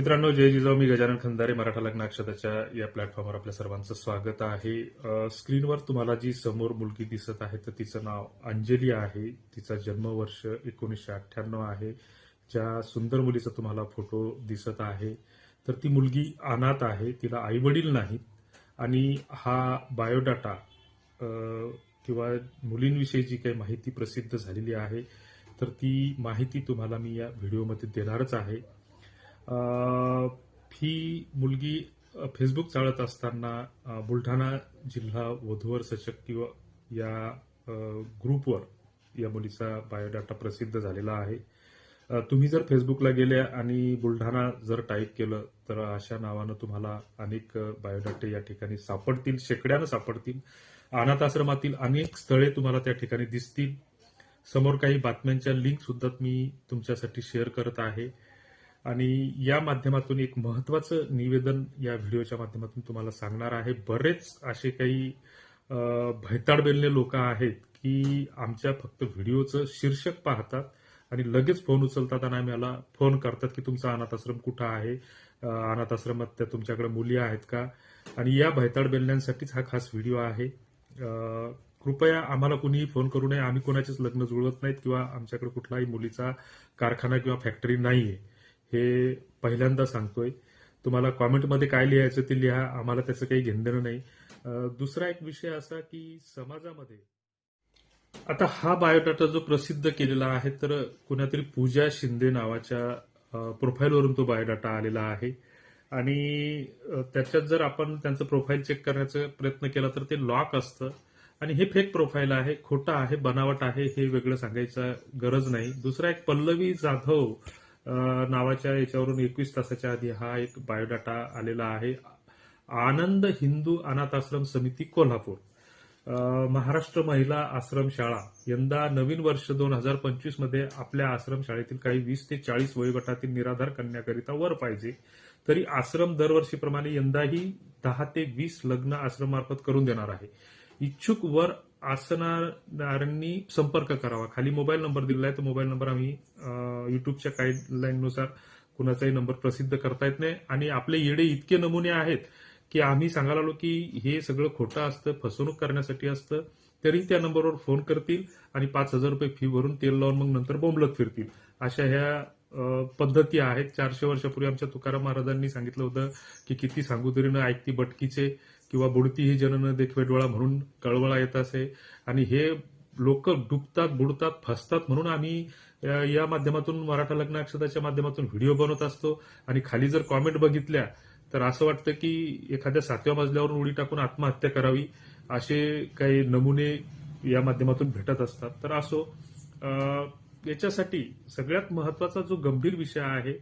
मित्रांनो जय जिजाऊ मी गजानन खंदारे मराठा लग्न अक्षताच्या या प्लॅटफॉर्मवर आपल्या सर्वांचं स्वागत आहे. स्क्रीनवर तुम्हाला जी समोर मुलगी दिसत आहे तर तिचं नाव अंजली आहे. तिचा जन्मवर्ष एकोणीसशे अठ्ठ्याण्णव आहे. ज्या सुंदर मुलीचा तुम्हाला फोटो दिसत आहे तर ती मुलगी अनाथ आहे. तिला आई वडील नाहीत. आणि हा बायोडाटा किंवा मुलींविषयी जी काही माहिती प्रसिद्ध झालेली आहे तर ती माहिती तुम्हाला मी या व्हिडिओमध्ये देणारच आहे. ही मुलगी फेसबुक चालत असताना बुलढाणा जिल्हा वधूवर सशक्ती व या ग्रुपवर या मुलीचा बायोडाटा प्रसिद्ध झालेला आहे. तुम्ही जर फेसबुकला गेले आणि बुलढाणा जर टाईप केलं तर अशा नावानं तुम्हाला अनेक बायोडाटे या ठिकाणी सापडतील शेकड्यानं सापडतील. अनाथ आश्रमातील अनेक स्थळे तुम्हाला त्या ठिकाणी दिसतील. समोर काही बातम्यांच्या लिंक सुद्धा मी तुमच्यासाठी शेअर करत आहे. आणि या माध्यमातून एक महत्वाचं निवेदन या व्हिडिओच्या माध्यमातून तुम्हाला सांगणार आहे. बरेच असे काही भैताडबेलने लोक आहेत की आमच्या फक्त व्हिडिओचं शीर्षक पाहतात आणि लगेच फोन उचलतात आणि आम्हाला फोन करतात की तुमचा अनाथाश्रम कुठं आहे? अनाथाश्रमात अनाथ आश्रमात त्या तुमच्याकडे मुली आहेत का? आणि या भैताडबेलण्यांसाठीच हा खास व्हिडिओ आहे. कृपया आम्हाला कुणीही फोन करू नये. आम्ही कोणाचेच लग्न जुळवत नाहीत किंवा आमच्याकडे कुठलाही मुलीचा कारखाना किंवा फॅक्टरी नाहीये. हे पहिल्यांदा सांगतोय. तुम्हाला कॉमेंटमध्ये काय लिहायचं ते लिहा आम्हाला त्याचं काही घेणं नाही. दुसरा एक विषय असा की समाजामध्ये आता हा बायोडाटा जो प्रसिद्ध केलेला आहे तर कुणातरी पूजा शिंदे नावाच्या प्रोफाईलवरून तो बायोडाटा आलेला आहे. आणि त्याच्यात जर आपण त्यांचं प्रोफाईल चेक करण्याचा प्रयत्न केला तर ते लॉक असतं. आणि हे फेक प्रोफाईल आहे खोटं आहे बनावट आहे हे वेगळं सांगायचं गरज नाही. दुसरा एक पल्लवी जाधव हो, नावाच्या याच्यावरून एकवीस तासाच्या आधी हा एक बायोडाटा आलेला आहे. आनंद हिंदू अनाथ आश्रम समिती कोल्हापूर. महाराष्ट्र महिला आश्रम शाळा. यंदा नवीन वर्ष दोन हजार पंचवीसमध्ये आपल्या आश्रम शाळेतील काही वीस ते चाळीस वयोगटातील निराधार कन्याकरिता वर पाहिजे. तरी आश्रम दरवर्षीप्रमाणे यंदाही दहा ते वीस लग्न आश्रमार्फत करून देणार आहे. इच्छुक वर असणाऱ्यांनी संपर्क करावा. खाली मोबाईल नंबर दिलेला आहे तो मोबाईल नंबर आम्ही युट्यूबच्या गाईडलाईननुसार कुणाचाही नंबर प्रसिद्ध करता येत नाही. आणि आपले येडे इतके नमुने आहेत की आम्ही सांगायला आलो की हे सगळं खोटं असतं फसवणूक करण्यासाठी असतं तरी त्या नंबरवर फोन करतील आणि पाच हजार रुपये फी भरून तेल लावून मग नंतर बोंबलत फिरतील. अशा ह्या पद्धती आहेत. चारशे वर्षापूर्वी आमच्या तुकाराम महाराजांनी सांगितलं होतं की किती सांगू तरी न ऐकती बटकीचे. किंवा बुडती ही जनन देखवे डोळा म्हणून कळवळा येत असे. आणि हे लोक डुबतात बुडतात फसतात म्हणून आम्ही या माध्यमातून मराठा लग्न अक्षताच्या माध्यमातून व्हिडिओ बनवत असतो. आणि खाली जर कॉमेंट बघितल्या तर असं वाटतं की एखाद्या सातव्या मजल्यावरून उडी टाकून आत्महत्या करावी असे काही नमुने या माध्यमातून भेटत असतात. तर असो याच्यासाठी सगळ्यात महत्त्वाचा जो गंभीर विषय आहे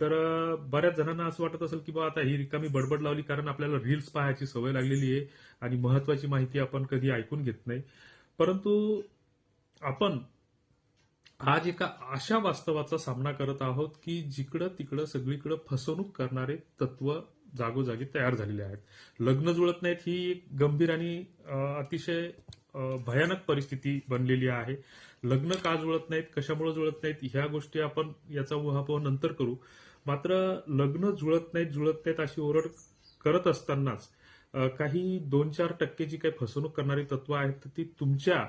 तर बऱ्याच जणांना असं वाटत असेल की बा आता ही रिकामी बडबड लावली कारण आपल्याला रील्स पाहायची सवय लागलेली आहे आणि महत्वाची माहिती आपण कधी ऐकून घेत नाही. परंतु आपण आज एका अशा वास्तवाचा सामना करत आहोत की जिकडं तिकडं सगळीकडं फसवणूक करणारे तत्व जागोजागी तयार झालेले आहेत. लग्न जुळत नाहीत ही एक गंभीर आणि अतिशय भयानक परिस्थिती बनलेली आहे. लग्न का जुळत नाहीत कशामुळे जुळत नाहीत ह्या गोष्टी आपण याचा उहापोह नंतर करू. मात्र लग्न जुळत नाहीत जुळत नाहीत अशी ओरड करत असतानाच काही दोन चार टक्के जी काही फसवणूक करणारी तत्व आहेत तर ती तुमच्या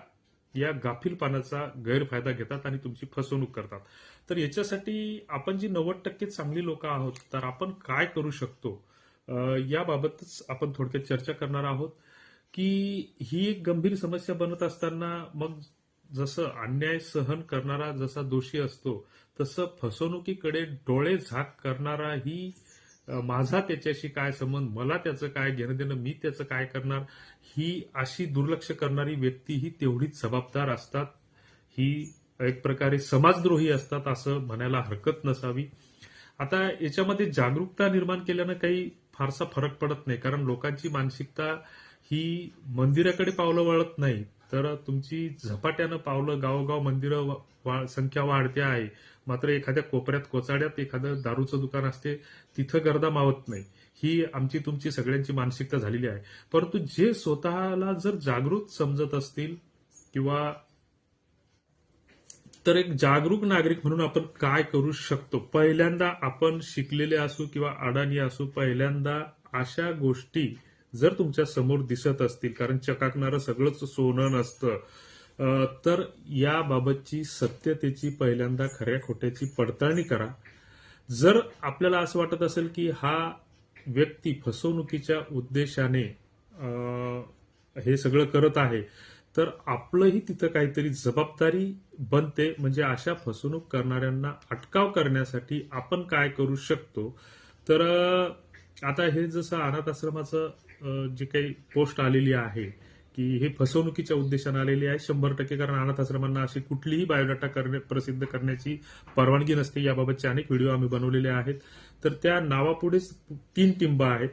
या गाफीलपणाचा गैरफायदा घेतात आणि तुमची फसवणूक करतात. तर याच्यासाठी आपण जी नव्वद टक्के चांगली लोक आहोत तर आपण काय करू शकतो? याबाबतच आपण थोडक्यात चर्चा करणार आहोत. की ही एक गंभीर समस्या बनत असताना मग जसं अन्याय सहन करणारा जसा दोषी असतो तसं फसवणुकीकडे डोळे झाक करणारा ही माझा त्याच्याशी काय संबंध मला त्याचं काय घेणं देणं मी त्याचं काय करणार ही अशी दुर्लक्ष करणारी व्यक्ती ही तेवढीच जबाबदार असतात. ही एक प्रकारे समाजद्रोही असतात असं म्हणायला हरकत नसावी. आता याच्यामध्ये जागरूकता निर्माण केल्यानं काही फारसा फरक पडत नाही. कारण लोकांची मानसिकता ही मंदिराकडे पावलं वळत नाही. तर तुमची झपाट्यानं पावलं गावोगाव मंदिरं वा- वा- संख्या वाढते आहे. मात्र एखाद्या कोपऱ्यात कोचाड्यात एखादं दारूचं दुकान असते तिथं गर्दा मावत नाही. ही आमची तुमची सगळ्यांची मानसिकता झालेली आहे. परंतु जे स्वतःला जर जागृत समजत असतील किंवा तर एक जागरूक नागरिक म्हणून आपण काय करू शकतो? पहिल्यांदा आपण शिकलेले असू किंवा अडाणी असू पहिल्यांदा अशा गोष्टी जर तुमच्यासमोर दिसत असतील कारण चकाकणारं सगळंच सोनं नसतं तर याबाबतची सत्यतेची पहिल्यांदा खऱ्या खोट्याची पडताळणी करा. जर आपल्याला असं वाटत असेल की हा व्यक्ती फसवणुकीच्या उद्देशाने हे सगळं करत आहे तर आपलंही तिथं काहीतरी जबाबदारी बनते. म्हणजे अशा फसवणूक करणाऱ्यांना अटकाव करण्यासाठी आपण काय करू शकतो? तर आता हे जसं अनाथ आश्रमाचं जी जे काही पोस्ट आलेली आहे की हे फसवणुकीच्या उद्देशाने आलेली आहे शंभर टक्के. कारण अनाथ आश्रमांना अशी कुठलीही बायोडाटा करणे प्रसिद्ध करण्याची परवानगी नसते. याबाबतचे अनेक व्हिडिओ आम्ही बनवलेले आहेत. तर त्या नावापुढेच तीन टिंब आहेत.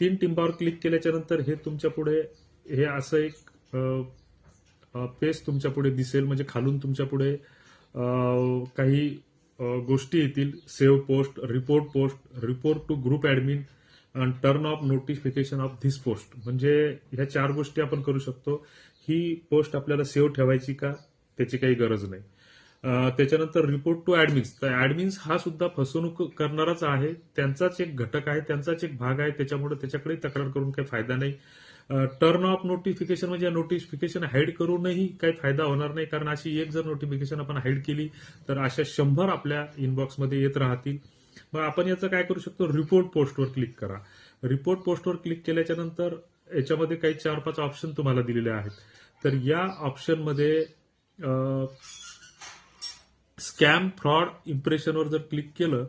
तीन टिंबावर क्लिक केल्याच्यानंतर हे तुमच्यापुढे हे असं एक पेज तुमच्यापुढे दिसेल म्हणजे खालून तुमच्यापुढे काही गोष्टी येतील. Save post report post report to group admin आणि turn off notification off this post. म्हणजे ह्या चार गोष्टी आपण करू शकतो. ही पोस्ट आपल्याला सेव्ह ठेवायची का त्याची काही गरज नाही. त्याच्यानंतर रिपोर्ट टू ऍडमिन्स तर ऍडमिन्स हा सुद्धा फसवणूक करणाराच आहे. त्यांचाच एक घटक आहे त्यांचाच एक भाग आहे. त्याच्यामुळे त्याच्याकडे तक्रार करून काही फायदा नाही. टर्न ऑफ नोटिफिकेशन म्हणजे नोटिफिकेशन हाईड करूनही काही फायदा होणार नाही. कारण अशी एक जर नोटिफिकेशन आपण हाईड केली तर अशा शंभर आपल्या इनबॉक्समध्ये येत राहतील. मग आपण याचं काय करू शकतो? रिपोर्ट पोस्टवर क्लिक करा. रिपोर्ट पोस्टवर क्लिक केल्याच्यानंतर याच्यामध्ये काही चार पाच ऑप्शन तुम्हाला दिलेले आहेत. तर या ऑप्शनमध्ये स्कॅम फ्रॉड इम्प्रेशनवर जर क्लिक केलं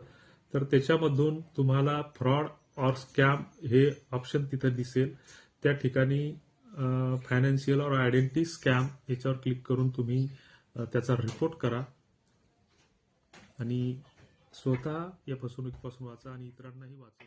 तर त्याच्यामधून तुम्हाला फ्रॉड ऑर स्कॅम हे ऑप्शन तिथं दिसेल. त्या ठिकाणी फायनान्शियल और आयडेंटिटी स्कॅम याच्यावर क्लिक करून तुम्ही त्याचा रिपोर्ट करा. आणि स्वतः या फसवणुकीपासून वाचा आणि इतरांनाही वाचा.